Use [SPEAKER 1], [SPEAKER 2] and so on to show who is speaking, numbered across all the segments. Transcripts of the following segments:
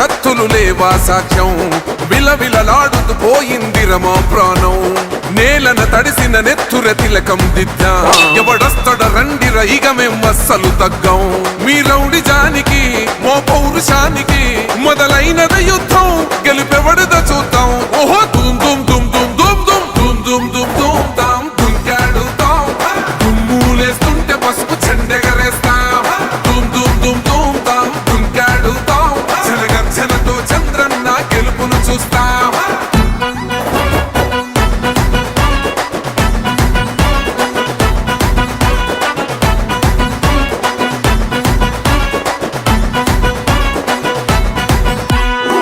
[SPEAKER 1] కత్తులు లేవా సాఖ్యం విలవిలలాడుతూ పోయింది రమా ప్రాణం. నేలన తడిసిన నెత్తుర తిలకం దిద్దా. ఎవడొస్తడ రండి రైగ మేం అస్సలు తగ్గం. మీ రౌడి జానికి మో పౌరుషానికి మొదలైనద యుద్ధం. గెలుపెవడద చూద్దాం. ఓహో దుమ్ దుమ్.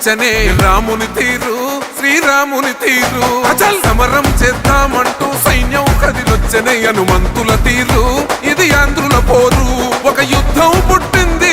[SPEAKER 1] పూరించనే రాముని తీరు శ్రీరాముని తీరు. అచల్ సమరం చేద్దామంటూ సైన్యం కదిలొచ్చనే హనుమంతుల తీరు. ఇది ఆంధ్రుల పోరు ఒక యుద్ధం పుట్టింది